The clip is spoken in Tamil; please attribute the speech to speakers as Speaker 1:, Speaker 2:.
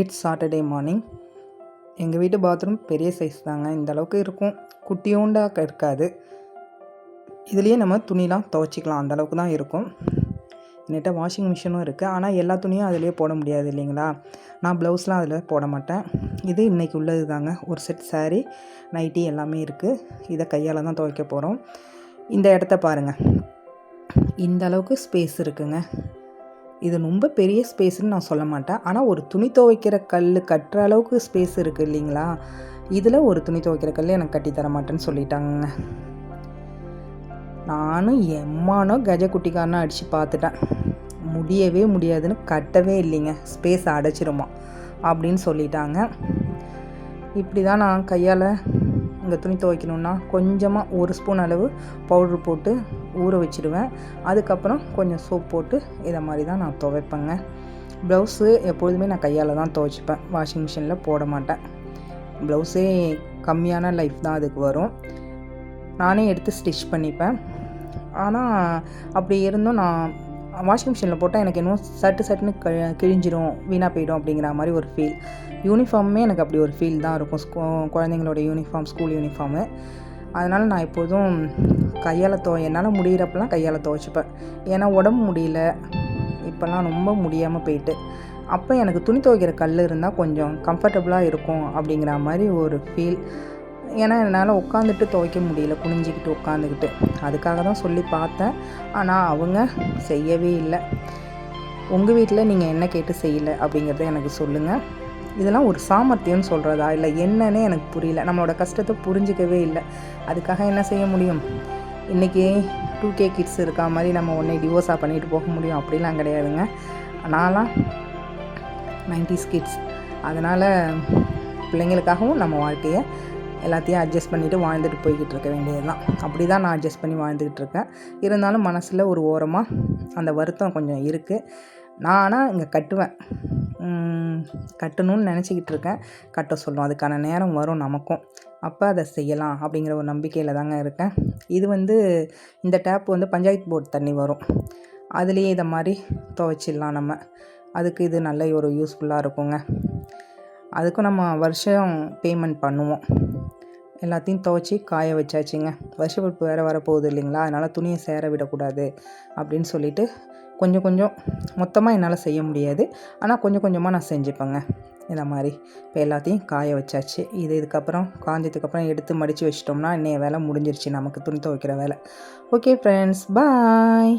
Speaker 1: இட்ஸ் சாட்டர்டே மார்னிங் எங்கள் வீட்டு பாத்ரூம் பெரிய சைஸ் தாங்க. இந்த அளவுக்கு இருக்கும். குட்டியோண்டாக இருக்காது. இதுலேயே நம்ம துணிலாம் துவைச்சிக்கலாம். அந்த அளவுக்கு தான் இருக்கும். என்கிட்ட வாஷிங் மிஷினும் இருக்குது ஆனால் எல்லா துணியும் அதிலே போட முடியாது இல்லைங்களா? நான் ப்ளவுஸ்லாம் அதில் போட மாட்டேன். இது இன்றைக்கி உள்ளது தாங்க. ஒரு செட் சாரீ நைட்டி எல்லாமே இருக்குது இதை கையால் தான் துவைக்க போகிறோம் இந்த இடத்த பாருங்கள் இந்த அளவுக்கு ஸ்பேஸ் இருக்குங்க. இது ரொம்ப பெரிய ஸ்பேஸ்னு நான் சொல்ல மாட்டேன். ஆனால் ஒரு துணி துவைக்கிற கல் கட்டுற அளவுக்கு ஸ்பேஸ் இருக்குது இல்லைங்களா? இதில் ஒரு துணி துவைக்கிற கல் எனக்கு கட்டி தர மாட்டேன்னு சொல்லிட்டாங்க நானும் எம்மானோ கஜ குட்டிக்காரனோ அடித்து பார்த்துட்டேன். முடியவே முடியாதுன்னு கட்டவே இல்லைங்க. ஸ்பேஸ் அடைச்சிருமா அப்படின்னு சொல்லிட்டாங்க. இப்படி தான் நான் கையால் இங்கே துணி துவைக்கணுன்னா கொஞ்சமாக ஒரு ஸ்பூன் அளவு பவுட்ரு போட்டு ஊற வச்சுடுவேன். அதுக்கப்புறம் கொஞ்சம் சோப் போட்டு இதை மாதிரி தான் நான் துவைப்பேங்க. ப்ளவுஸு எப்பொழுதுமே நான் கையால் தான் துவைச்சிப்பேன். வாஷிங் மிஷினில் போட மாட்டேன். ப்ளவுஸே கம்மியான லைஃப் தான் அதுக்கு வரும். நானே எடுத்து ஸ்டிச் பண்ணிப்பேன். ஆனால் அப்படி இருந்தும் நான் வாஷிங் மிஷினில் போட்டால் எனக்கு இன்னும் சட்டு சட்டுன்னு கி கிழிஞ்சிரும் வீணாக போயிடும் அப்படிங்கிற மாதிரி ஒரு ஃபீல் யூனிஃபார்மே எனக்கு அப்படி ஒரு ஃபீல் தான் இருக்கும். ஸ்கூ குழந்தைங்களோட யூனிஃபார்ம் ஸ்கூல் யூனிஃபார்மு அதனால் நான் எப்போதும் கையால் துவ என்னால் முடிகிறப்பெல்லாம் கையால் துவைச்சிப்பேன். ஏன்னா உடம்பு முடியல. இப்போல்லாம் ரொம்ப முடியாமல் போயிட்டு. அப்போ எனக்கு துணி துவைக்கிற கல் இருந்தால் கொஞ்சம் கம்ஃபர்டபுளாக இருக்கும் அப்படிங்கிற மாதிரி ஒரு ஃபீல் ஏன்னா என்னால் உட்காந்துட்டு துவைக்க முடியல குனிஞ்சிக்கிட்டு உட்காந்துக்கிட்டு அதுக்காக தான் சொல்லி பார்த்தேன். ஆனால் அவங்க செய்யவே இல்லை. உங்கள் வீட்டில் நீங்கள் என்ன கேட்டு செய்யலை அப்படிங்கிறத எனக்கு சொல்லுங்கள் இதெல்லாம் ஒரு சாமர்த்தியம்னு சொல்கிறதா இல்லை என்னன்னே எனக்கு புரியல. நம்மளோட கஷ்டத்தை புரிஞ்சிக்கவே இல்லை. அதுக்காக என்ன செய்ய முடியும்? இன்றைக்கி டூ கே கிட்ஸ் இருக்கா மாதிரி நம்ம உடனே டிவோர்ஸாக பண்ணிட்டு போக முடியும். அப்படிலாம் கிடையாதுங்க. நான்லாம் நைன்டிஸ் கிட்ஸ் அதனால் பிள்ளைங்களுக்காகவும் நம்ம வாழ்க்கையை எல்லாத்தையும் அட்ஜஸ்ட் பண்ணிவிட்டு வாழ்ந்துட்டு போய்கிட்டு இருக்க வேண்டியது தான் அப்படி தான் நான் அட்ஜஸ்ட் பண்ணி வாழ்ந்துக்கிட்டு இருக்கேன். இருந்தாலும் மனசில் ஒரு ஓரமாக அந்த வருத்தம் கொஞ்சம் இருக்குது நான் ஆனால் இங்கே கட்டுவேன். கட்டணும்னு நினச்சிக்கிட்டு இருக்கேன். கட்ட சொல்லும் அதுக்கான நேரம் வரும் நமக்கும். அப்போ அதை செய்யலாம் அப்படிங்கிற ஒரு நம்பிக்கையில் தாங்க இருக்கேன். இது வந்து இந்த டேப் வந்து பஞ்சாயத்து போர்டு தண்ணி வரும். அதுலேயே இதை மாதிரி துவைச்சிடலாம் நம்ம. அதுக்கு இது நல்ல ஒரு யூஸ்ஃபுல்லாக இருக்குங்க. அதுக்கும் நம்ம வருஷம் பேமெண்ட் பண்ணுவோம். எல்லாத்தையும் துவைச்சி காய வச்சாச்சுங்க. வருஷப்பிறப்பு வேறு வரப்போகுது இல்லைங்களா? அதனால் துணியை சேர விடக்கூடாது அப்படின்னு சொல்லிட்டு கொஞ்சம் கொஞ்சம் மொத்தமாக என்னால் செய்ய முடியாது. ஆனால் கொஞ்சம் கொஞ்சமாக நான் செஞ்சுப்பேங்க. இந்த மாதிரி இப்போ எல்லாத்தையும் காய வச்சாச்சு. இது இதுக்கப்புறம் காஞ்சதுக்கப்புறம் எடுத்து மடித்து வச்சிட்டோம்னா இன்னைய வேலை முடிஞ்சிருச்சு. நமக்கு துணி துவைக்கிற வேலை. Okay friends bye.